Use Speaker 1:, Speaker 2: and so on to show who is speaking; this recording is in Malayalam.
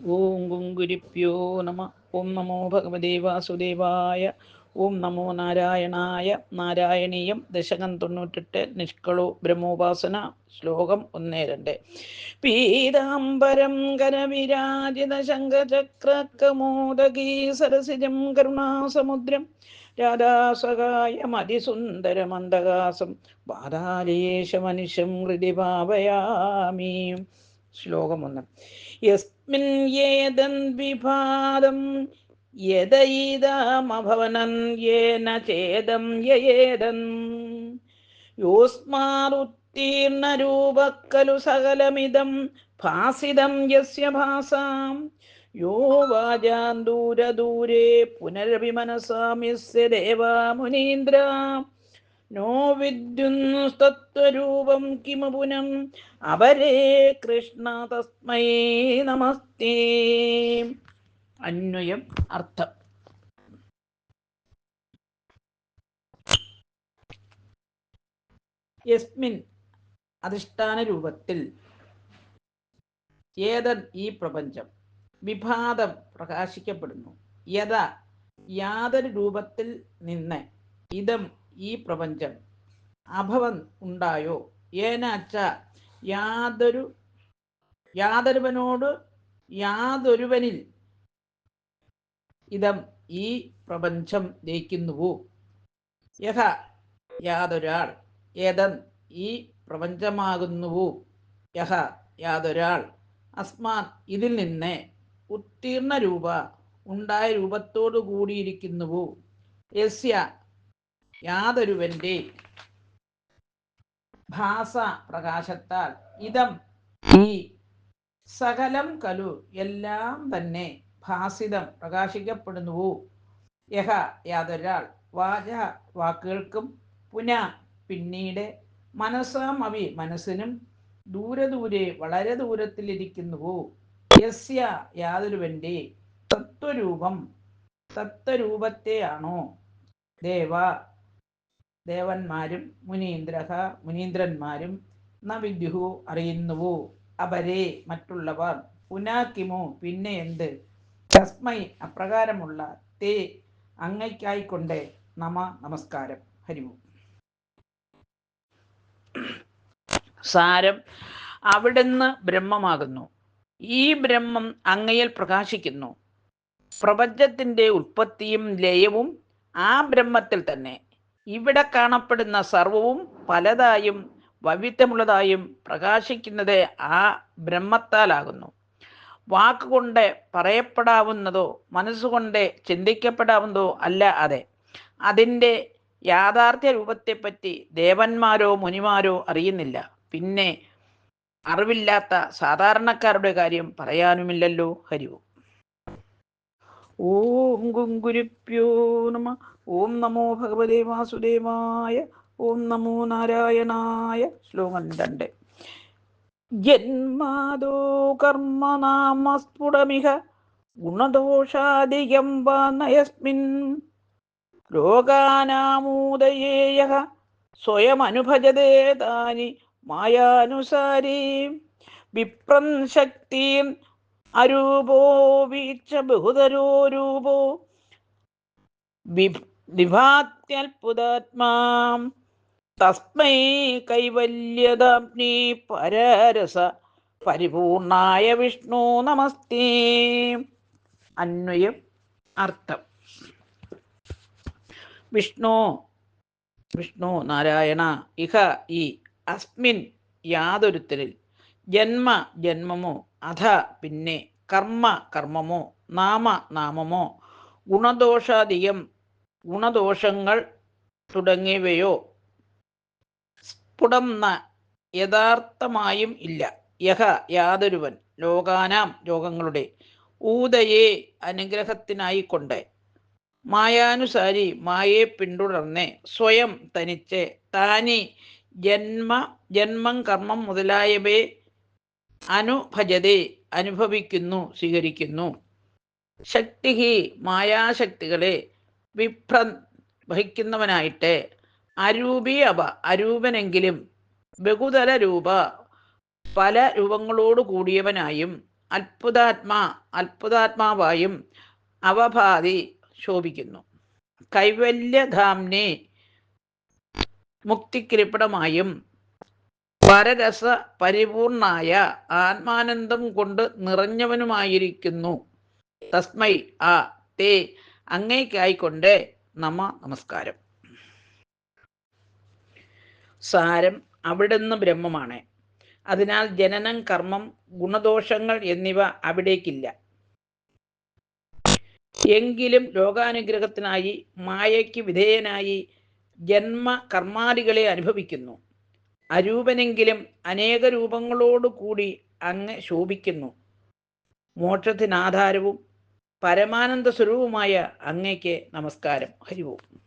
Speaker 1: ഓം ഗുങ്കുരിപ്യോ നമ. ഓം നമോ ഭഗവതേ വാസുദേവായ. ഓം നമോ നാരായണായ. നാരായണീയം ദശകം തൊണ്ണൂറ്റെട്ട്. നിഷ്കളു ബ്രഹ്മോപാസന. ശ്ലോകം ഒന്ന് രണ്ട്. പീതാംബരം കരവിരാജിത ശങ്കചക്രകമോദകീ സരസിജം കരുണാസമുദ്രം. രാധാസഹായമതിസുന്ദരമന്ദകാസം ബാധാലേശമനിശം ഹൃദി ഭാവയാമി. ശ്ലോകം ഒന്ന് യസ്മിൻ യേദൻ വിഭാദം യദൈതമഭവനൻ യേന ചേദം യേദൻ യോസ്മാരുത്തീർണരൂപക്കലു സകലമിതം ഭാസിതം യസ്യ ഭാസാം. യോ വാചാൻ ദൂരദൂരേ പുനരഭിമനസാം യസ്യ ദേവാ മുനീന്ദ്ര നോ വിദ്യുൻസ്തത്വരൂപം കിമു പുനം അവരേ കൃഷ്ണ തസ്മൈ നമസ്തേ. അന്വയം അർത്ഥം. യസ്മിൻ അധിഷ്ഠാന രൂപത്തിൽ ഏതൻ ഈ പ്രപഞ്ചം? വിഭാതം പ്രകാശിക്കപ്പെടുന്നു. യഥ യാതൊരു രൂപത്തിൽ നിന്ന് ഇതം ഈ പ്രപഞ്ചം അഭവൻ ഉണ്ടായോ? ഏനാച്ച യാതൊരു യാതൊരുവനോട് യാതൊരുവനിൽ ഇതം ഈ പ്രപഞ്ചം ലയിക്കുന്നുവോ യഥ യാതൊരാൾ ഏതൻ ഈ പ്രപഞ്ചമാകുന്നുവോ? യഹ യാതൊരാൾ അസ്മാൻ ഇതിൽ നിന്ന് ഉത്തീർണ രൂപ ഉണ്ടായ രൂപത്തോടു കൂടിയിരിക്കുന്നുവോ? യസ്യ യാതൊരുവന്റെ ഭാസ പ്രകാശത്താൽ ഇതം ഈ സകലം കലു എല്ലാം തന്നെ ഭാസിതം പ്രകാശിക്കപ്പെടുന്നുവോ? യഹ യാതൊരാൾ വാച വാക്കുകൾക്കും പുന പിന്നീട് മനസ്സാം മനസ്സിനും ദൂരെ ദൂരെ വളരെ ദൂരത്തിലിരിക്കുന്നുവോ? യസ്യ യാതൊരുവന്റെ തത്വരൂപം തത്വരൂപത്തെയാണോ? ദേവ ദേവന്മാരും മുനീന്ദ്ര മുനീന്ദ്രന്മാരും നവിദ്യുഹു അറിയുന്നുവോ? അപരേ മറ്റുള്ളവർ പുനാക്കിമോ? പിന്നെ എന്ത്? തസ്മൈ അപ്രകാരമുള്ള തേ അങ്ങയ്ക്കായിക്കൊണ്ട് നമ നമസ്കാരം. ഹരിവു. സാരം അവിടുന്ന് ബ്രഹ്മമാകുന്നു. ഈ ബ്രഹ്മം അങ്ങയിൽ പ്രകാശിക്കുന്നു. പ്രപഞ്ചത്തിന്റെ ഉൽപ്പത്തിയും ലയവും ആ ബ്രഹ്മത്തിൽ തന്നെ. ഇവിടെ കാണപ്പെടുന്ന സർവവും പലതായും വൈവിധ്യമുള്ളതായും പ്രകാശിക്കുന്നത് ആ ബ്രഹ്മത്താലാകുന്നു. വാക്കുകൊണ്ട് പറയപ്പെടാവുന്നതോ മനസ്സുകൊണ്ട് ചിന്തിക്കപ്പെടാവുന്നതോ അല്ല അതെ. അതിന്റെ യാഥാർത്ഥ്യ രൂപത്തെപ്പറ്റി ദേവന്മാരോ മുനിമാരോ അറിയുന്നില്ല. പിന്നെ അറിവില്ലാത്ത സാധാരണക്കാരുടെ കാര്യം പറയാനുമില്ലല്ലോ ഹരിവു. ഓം ഗുങ്കുരുപ്യോ നമ. ഓം നമോ ഭഗവതേ വാസുദേവായ. ഓം നമോ നാരായണായ. ശ്ലോകം രണ്ട്. ജന്മാദോ കർമ്മനാമസ്ഫുടമിഹ ഗുണദോഷാധികം വാ നയസ്മിൻ ലോകാനാമൂദയേയ സ്വയമനുഭജതേ താനി. മായാനുസാരീ. വിപ്രൻ ശക്തിൻ അരൂപോ വീക്ഷ ബഹുതരോ രൂപോ വിഭാത്യത്ഭുതാത്മാ. തസ്മൈ കൈവല്യതാപ്നി പരരസ പരിപൂർണായ വിഷ്ണു നമസ്തേ. അന്വയം അർത്ഥം. വിഷ്ണു വിഷ്ണു നാരായണ ഇഹ ഈ അസ്മിൻ യാതൊരുത്തരിൽ ജന്മ ജന്മമോ അധ പിന്നെ കർമ്മ കർമ്മമോ നാമ നാമമോ ഗുണദോഷാധികം ഗുണദോഷങ്ങൾ തുടങ്ങിയവയോ സ്ഫുടം യഥാർത്ഥമായും ഇല്ല. യഹ യാതൊരുവൻ ലോകാനാം ലോകങ്ങളുടെ ഊതയെ അനുഗ്രഹത്തിനായിക്കൊണ്ട് മായാനുസാരി മായയെ പിന്തുടർന്ന് സ്വയം തനിച്ച് താനി ജന്മ ജന്മം കർമ്മം മുതലായവയെ അനുഭജതെ അനുഭവിക്കുന്നു സ്വീകരിക്കുന്നു. ശക്തി മായാശക്തികളെ വിഭ്ര വഹിക്കുന്നവനായിട്ട് അരൂപി അവ അരൂപനെങ്കിലും ബഹുതല രൂപ പല രൂപങ്ങളോട് കൂടിയവനായും അത്ഭുതാത്മാ അത്ഭുതാത്മാവായും അവഭാതി ശോഭിക്കുന്നു. കൈവല്യധാംനെ മുക്തിക്കിരിപ്പിടമായും പരരസ പരിപൂർണായ ആത്മാനന്ദം കൊണ്ട് നിറഞ്ഞവനുമായിരിക്കുന്നു. തസ്മൈ ആ തേ അങ്ങേക്കായിക്കൊണ്ട് നമ നമസ്കാരം. സാരം അവിടുന്ന് ബ്രഹ്മമാണ്. അതിനാൽ ജനനം കർമ്മം ഗുണദോഷങ്ങൾ എന്നിവ അവിടേക്കില്ല. എങ്കിലും ലോകാനുഗ്രഹത്തിനായി മായയ്ക്ക് വിധേയനായി ജന്മ കർമാദികളെ അനുഭവിക്കുന്നു. അരൂപനെങ്കിലും അനേക രൂപങ്ങളോടു കൂടി അങ്ങ് ശോഭിക്കുന്നു. മോക്ഷത്തിനാധാരവും പരമാനന്ദ സ്വരൂപമായ അങ്ങയ്ക്ക് നമസ്കാരം. ഹരിവും.